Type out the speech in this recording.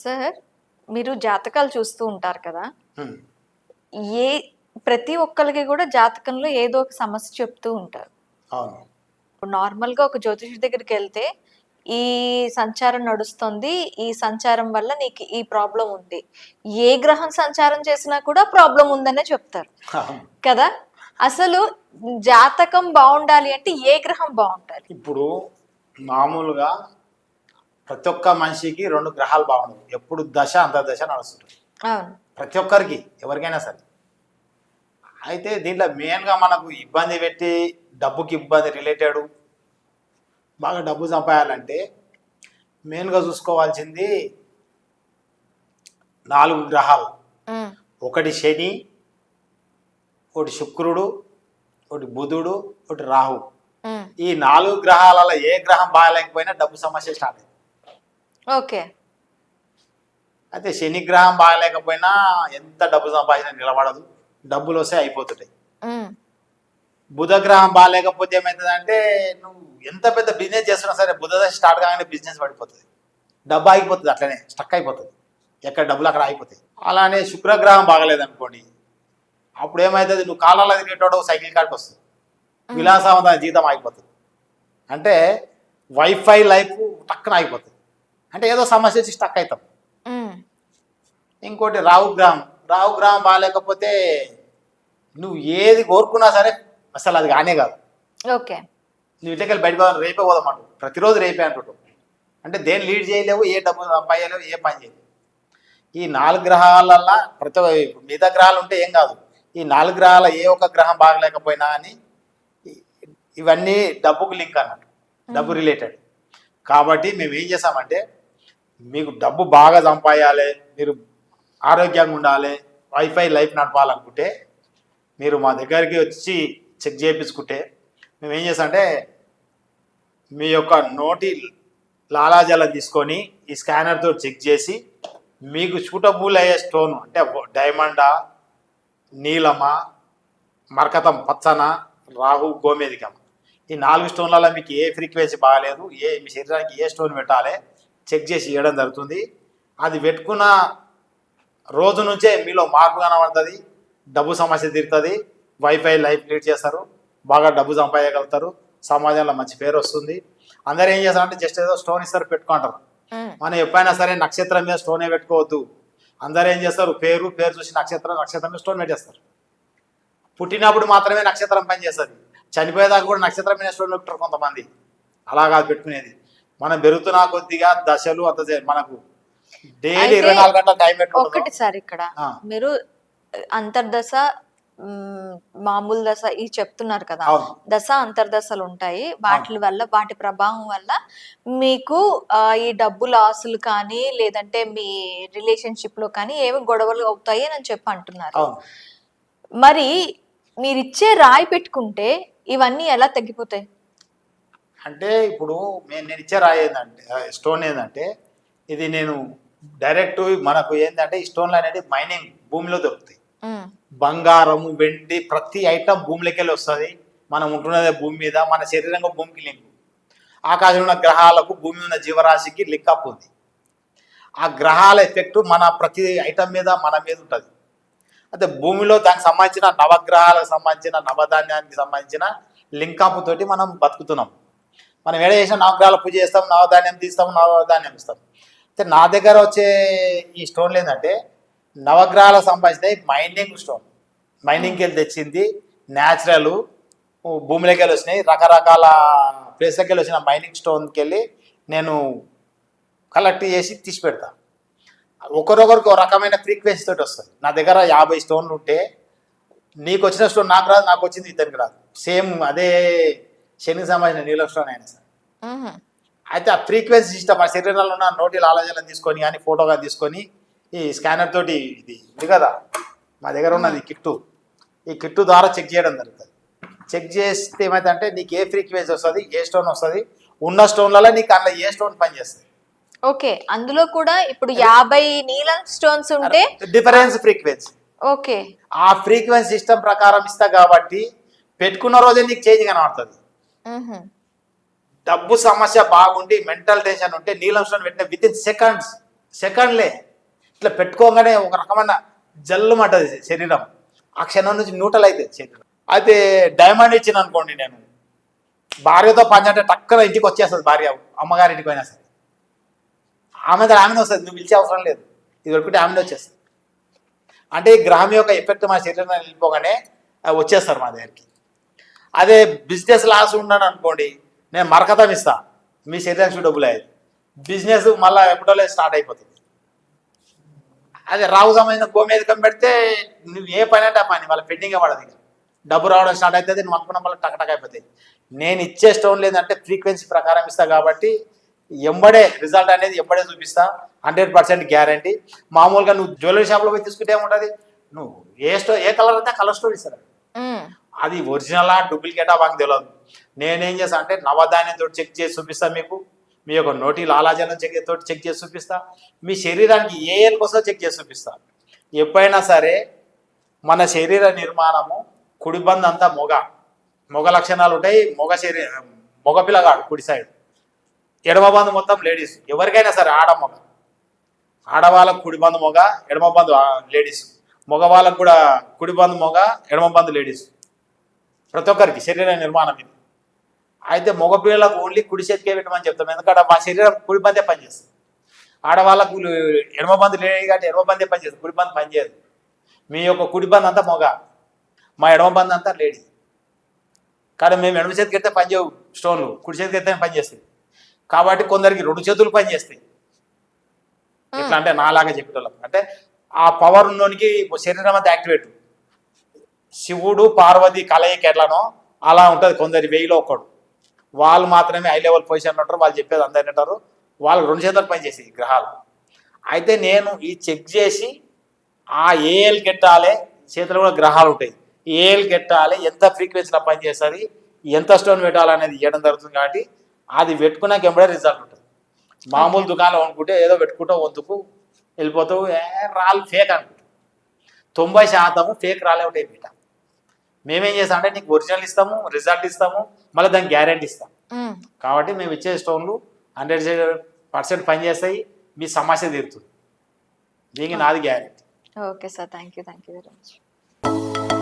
Sir మీరు జాతకాలు చూస్తూ ఉంటారు కదా. ఏ ప్రతి ఒక్కరికి కూడా జాతకంలో ఏదో ఒక సమస్య చెప్తూ ఉంటారు. ఇప్పుడు నార్మల్గా ఒక జ్యోతిషుడి దగ్గరికి వెళ్తే ఈ సంచారం నడుస్తుంది ఈ సంచారం వల్ల నీకు ఈ ప్రాబ్లం ఉంది. ఏ గ్రహం సంచారం చేసినా కూడా ప్రాబ్లం ఉందనే చెప్తారు. కదా? అసలు జాతకం బాగుండాలి అంటే ఏ గ్రహం బాగుండాలి ఇప్పుడు మామూలుగా ప్రతి ఒక్క మనిషికి రెండు గ్రహాలు బాగుండవు. ఎప్పుడు దశ అంతర్దశ నడుస్తుంది. ప్రతి ఒక్కరికి ఎవరికైనా సరే. అయితే దీంట్లో మెయిన్గా మనకు ఇబ్బంది పెట్టి డబ్బుకి ఇబ్బంది రిలేటెడ్ బాగా డబ్బు సంపాదాలంటే మెయిన్గా చూసుకోవాల్సింది నాలుగు గ్రహాలు. ఒకటి శని ఒకటి శుక్రుడు ఒకటి బుధుడు ఒకటి రాహు. ఈ నాలుగు గ్రహాలలో ఏ గ్రహం బాగాలేకపోయినా డబ్బు సమస్య స్టార్ట్ అయింది ఓకే. అయితే శని గ్రహం బాగాలేకపోయినా ఎంత డబ్బు సంపాదించినా నిలబడదు. డబ్బులు వస్తే అయిపోతుంటాయి. ఉమ్, బుధ గ్రహం బాగాలేకపోతే ఏమవుతుందంటే నువ్వు ఎంత పెద్ద బిజినెస్ చేస్తున్నా సరే బుధ దశ స్టార్ట్ కాగానే బిజినెస్ పడిపోతుంది. డబ్బు ఆగిపోతుంది అట్లనే స్టక్ అయిపోతుంది. ఎక్కడ డబ్బులు అక్కడ ఆగిపోతాయి. అలానే శుక్రగ్రహం బాగలేదనుకోండి అప్పుడు ఏమవుతుంది నువ్వు కాలాల తిరిగేటోడు సైకిల్ కార్డ్కి వస్తుంది. విలాసవంతమైన జీవితం ఆగిపోతుంది. అంటే వైఫై లైఫ్ టక్కున ఆగిపోతుంది. అంటే ఏదో సమస్య వచ్చి స్టక్ అవుతాం. ఇంకోటి రాహు గ్రహం రాహు గ్రహం బాగాలేకపోతే నువ్వు ఏది కోరుకున్నా సరే అసలు అది కానే కాదు. ఓకే. నువ్వు ఇంటికెళ్ళి బయట పోదాం రేపే పోదామంటు ప్రతిరోజు రేపే అంటుంటావు. అంటే దేని లీడ్ చేయలేవు ఏ డబ్బు సంపాదలేవు ఏ పని చేయలేవు. ఈ నాలుగు గ్రహాలల్లో ప్రతి మిగతా గ్రహాలు ఉంటే ఏం కాదు. ఈ నాలుగు గ్రహాల ఏ ఒక్క గ్రహం బాగలేకపోయినా అని ఇవన్నీ డబ్బుకు లింక్ అన్నట్టు. డబ్బు రిలేటెడ్ కాబట్టి మేము ఏం చేసామంటే మీకు డబ్బు బాగా సంపాయాలి మీరు ఆరోగ్యంగా ఉండాలి వైఫై లైఫ్ నడపాలనుకుంటే మీరు మా దగ్గరికి వచ్చి చెక్ చేయించుకుంటే మేము ఏం చేస్తామంటే మీ యొక్క నోటి లాలాజలం తీసుకొని ఈ స్కానర్తో చెక్ చేసి మీకు సూటబుల్ అయ్యే స్టోన్ అంటే డైమండా నీలమా మరకతం పచ్చన రాహు గోమేదికం ఈ నాలుగు స్టోన్లలో మీకు ఏ ఫ్రీక్వెన్సీ బాగాలేదు ఏ మీ శరీరానికి ఏ స్టోన్ పెట్టాలి చెక్ చేసి ఇవ్వడం జరుగుతుంది. అది పెట్టుకున్న రోజు నుంచే మీలో మార్పు కనబడుతుంది. డబ్బు సమస్య తీరుతుంది. వైఫై లైఫ్ లీడ్ చేస్తారు. బాగా డబ్బు సంపాదగలుగుతారు సమాజంలో మంచి పేరు వస్తుంది. అందరూ ఏం చేస్తారంటే జస్ట్ ఏదో స్టోన్ ఇస్తారు పెట్టుకుంటారు. మనం ఎప్పుడైనా సరే నక్షత్రం మీద స్టోనే పెట్టుకోవద్దు. అందరూ ఏం చేస్తారు? పేరు పేరు చూసి నక్షత్రం నక్షత్రం మీద స్టోన్ పెట్టేస్తారు. పుట్టినప్పుడు మాత్రమే నక్షత్రం పని చేస్తుంది చనిపోయేదాకా కూడా నక్షత్రం మీద స్టోన్ పెట్టుకుంటారు కొంతమంది. అలా కాదు పెట్టుకునేది. మనం పెరుగుతున్న కొద్దిగా దశలు అంత మనకు డైలీ ఇరవై నాలుగు గంటల టైం ఒకటి సార్ ఇక్కడ. మీరు అంతర్దశ మామూలు దశ ఇవి చెప్తున్నారు కదా. దశ అంతర్దశలు ఉంటాయి. వాటి వల్ల వాటి ప్రభావం వల్ల మీకు ఈ డబ్బు లాసులు కానీ లేదంటే మీ రిలేషన్షిప్లో కానీ ఏమి గొడవలు అవుతాయి అని చెప్పి అంటున్నారు. మరి మీరు ఇచ్చే రాయి పెట్టుకుంటే ఇవన్నీ ఎలా తగ్గిపోతాయి? అంటే ఇప్పుడు నేను ఇచ్చే రాయి ఏంటంటే స్టోన్ ఏంటంటే ఇది నేను డైరెక్ట్ మనకు ఏంటంటే ఈ స్టోన్లు అనేది మైనింగ్ భూమిలో దొరుకుతాయి. ఉమ్, బంగారము వెండి ప్రతి ఐటమ్ భూమిలోకి వెళ్ళి వస్తుంది. మనం ఉంటున్నదే భూమి మీద మన శరీరంగా భూమికి లింక్. ఆకాశంలో ఉన్న గ్రహాలకు భూమి ఉన్న జీవరాశికి లింక్ అప్ ఉంది. ఆ గ్రహాల ఎఫెక్ట్ మన ప్రతి ఐటమ్ మీద మన మీద ఉంటుంది. అయితే భూమిలో దానికి సంబంధించిన నవగ్రహాలకు సంబంధించిన నవధాన్యానికి సంబంధించిన లింక్ అప్ తోటి మనం బతుకుతున్నాం. మనం ఏడ చేసిన నవగ్రహాల పూజ చేస్తాం నవధాన్యం తీస్తాం నవధాన్యం ఇస్తాం. అయితే నా దగ్గర వచ్చే ఈ స్టోన్లు ఏంటంటే నవగ్రహాలకు సంబంధించిన మైనింగ్ స్టోన్. మైనింగ్కి వెళ్ళి తెచ్చింది న్యాచురల్ భూమిలోకి వెళ్ళి వచ్చినాయి. రకరకాల ప్లేస్లకి వెళ్ళి వచ్చిన మైనింగ్ స్టోన్కి వెళ్ళి నేను కలెక్ట్ చేసి తీసి పెడతా. ఒకరొకరికి ఒక రకమైన ఫ్రీక్వెన్సీ తోటి వస్తుంది. నా దగ్గర యాభై స్టోన్లు ఉంటే నీకు వచ్చిన స్టోన్ నాకు రాదు నాకు వచ్చింది ఇతనికి రాదు. సేమ్ అదే శనికి సంబంధించిన నీలం స్టోన్ అయినా సార్ అయితే ఆ ఫ్రీక్వెన్సీ సిస్టమ్ ఆ శరీరంలో ఉన్న నోటి లాలాజలం తీసుకొని కానీ ఫోటోగా తీసుకొని ఈ స్కానర్ తోటి ఇది ఉంది కదా మా దగ్గర ఉన్నది కిట్టు. ఈ కిట్టు ద్వారా చెక్ చేయడం జరుగుతుంది. చెక్ చేస్తే ఏమైందంటే నీకు ఏ ఫ్రీక్వెన్సీ వస్తుంది ఏ స్టోన్ వస్తుంది ఉన్న స్టోన్లలో నీకు అందులో ఏ స్టోన్ పనిచేస్తుంది. ఓకే అందులో కూడా ఇప్పుడు యాభై నీలం స్టోన్స్ ఉంటే డిఫరెన్స్ ఫ్రీక్వెన్సీ. ఓకే. ఆ ఫ్రీక్వెన్సీ సిస్టమ్ ప్రకారం ఇస్తా కాబట్టి పెట్టుకున్న రోజే నీకు చేంజ్ కనబడుతుంది. డబ్బు సమస్య బాగుండి మెంటల్ టెన్షన్ ఉంటే నీలం స్టోన్ పెట్టిన విత్ ఇన్ సెకండ్స్ సెకండ్లే. ఇట్లా పెట్టుకోగానే ఒక రకమైన జల్లుమంటది శరీరం. ఆ క్షణం నుంచి న్యూట్రల్ అవుతుంది శరీరం. అయితే డైమండ్ ఇచ్చిన అనుకోండి నేను. భార్యతో పనిచేస్తే టక్కన ఇంటికి వచ్చేస్తుంది భార్య. అమ్మగారి ఇంటికి పోయినా సరే. ఆమె దగ్గర ఆమెనే వస్తుంది. నువ్వు పిలిచే అవసరం లేదు. ఇది వరకుంటే ఆమెనే వచ్చేస్తుంది. అంటే ఈ గ్రహం యొక్క ఎఫెక్ట్ మా శరీరంలో వెళ్ళిపోగానే వచ్చేస్తారు మా దగ్గరికి. అదే బిజినెస్ లాస్ ఉన్నాను అనుకోండి నేను మరకతం ఇస్తా. మీ శరీరానికి డబ్బులు అయ్యేది బిజినెస్ మళ్ళీ ఎప్పుడోలే స్టార్ట్ అయిపోతుంది. అదే రావు సంబంధించిన గోమేదకం పెడితే నువ్వు ఏ పని అంటే ఆ పని వాళ్ళ పెండింగ్ పడదు డబ్బు రావడం స్టార్ట్ అవుతుంది నువ్వు అనుకున్న మళ్ళీ టకటక అయిపోతాయి. నేను ఇచ్చే స్టోన్ లేదంటే ఫ్రీక్వెన్సీ ప్రకారం ఇస్తా కాబట్టి ఎంబడే రిజల్ట్ అనేది ఎంబడే చూపిస్తా. హండ్రెడ్ పర్సెంట్ గ్యారంటీ మామూలుగా నువ్వు జ్యువెలరీ షాప్లో పోయి తీసుకుంటే ఏముంటుంది? నువ్వు ఏ స్టో ఏ కలర్ అయితే కలర్ స్టోర్ ఇస్తారు? అది ఒరిజినలా డూప్లికేటా మాకు తెలియదు నేనేం చేస్తాను అంటే నవధాన్యంతో చెక్ చేసి చూపిస్తాను మీకు. మీ యొక్క నోటి లాలాజనం చెక్ తోటి చెక్ చేసి చూపిస్తా. మీ శరీరానికి ఏ ఏళ్ళకి చెక్ చేసి చూపిస్తా. ఎప్పుడైనా సరే మన శరీర నిర్మాణము కుడిబంద్ అంతా మొగ. మొగ లక్షణాలు ఉంటాయి మొగ శరీరం మొగ పిల్లగాడు కుడి సైడ్ ఎడమ బంధు మొత్తం లేడీస్ ఎవరికైనా సరే ఆడ మొగ. ఆడవాళ్ళకు కుడి బంధు మొగ ఎడమ బంధు లేడీస్ మగవాళ్ళకు కూడా కుడి బంధు మొగ ఎడమ బంధు లేడీస్ ప్రతి ఒక్కరికి శరీర నిర్మాణం ఇది. అయితే మగ పిల్లలకు ఓన్లీ కుడి చేతికే పెట్టమని చెప్తాం. ఎందుకంటే మా శరీరం కుడి బందే పనిచేస్తుంది. ఆడవాళ్ళకు ఎడమ బంధు లేదు కాబట్టి ఎడమ బందే పనిచేస్తుంది. కుడి బంధు పనిచేయదు. మీ యొక్క కుడి బంధు అంతా మొగ. మా ఎడమ బంధు అంతా లేడీ. కానీ మేము ఎడమ చేతికి ఎత్తే పనిచేయవు స్టోన్లు. కుడి చేతికి ఎత్తే పనిచేస్తాయి. కాబట్టి కొందరికి రెండు చేతులు పనిచేస్తాయి. ఎట్లా అంటే నాలాగా చెప్పేటోళ్ళం. అంటే ఆ పవర్ ఉన్నోనికి శరీరం అంతా యాక్టివేట్. శివుడు పార్వతి కలయిక ఎట్లనో అలా ఉంటుంది. కొందరి వెయ్యిలో ఒకడు వాళ్ళు మాత్రమే హై లెవెల్ పొజిషన్ ఉంటారు. వాళ్ళు చెప్పేది అందరు అంటారు వాళ్ళు రెండు చేతులు పనిచేసి గ్రహాలు. అయితే నేను ఈ చెక్ చేసి ఆ ఏఎల్ కెట్టాలే చేతిలో కూడా గ్రహాలు ఉంటాయి. ఏఎల్ కెట్టాలి ఎంత ఫ్రీక్వెన్సీలో పనిచేస్తుంది ఎంత స్టోన్ పెట్టాలనేది ఇవ్వడం జరుగుతుంది కాబట్టి అది పెట్టుకున్నాక ఎంబడే రిజల్ట్ ఉంటుంది. మామూలు దుకాణం అనుకుంటే ఏదో పెట్టుకుంటావు వంతుకు వెళ్ళిపోతావు ఏ రాళ్ళు ఫేక్ అనుకుంటావు తొంభై శాతము ఫేక్ రాలే ఉంటాయి బీట. మేమేం చేస్తాం అంటే నీకు ఒరిజినల్ ఇస్తాము రిజల్ట్ ఇస్తాము మళ్ళీ దానికి గ్యారెంటీ ఇస్తాం. కాబట్టి మేము ఇచ్చే స్టోన్లు హండ్రెడ్ పర్సెంట్ పనిచేస్తాయి మీ సమస్య తీరుతుంది. దీనికి నాది guarantee okay sir thank you thank you very much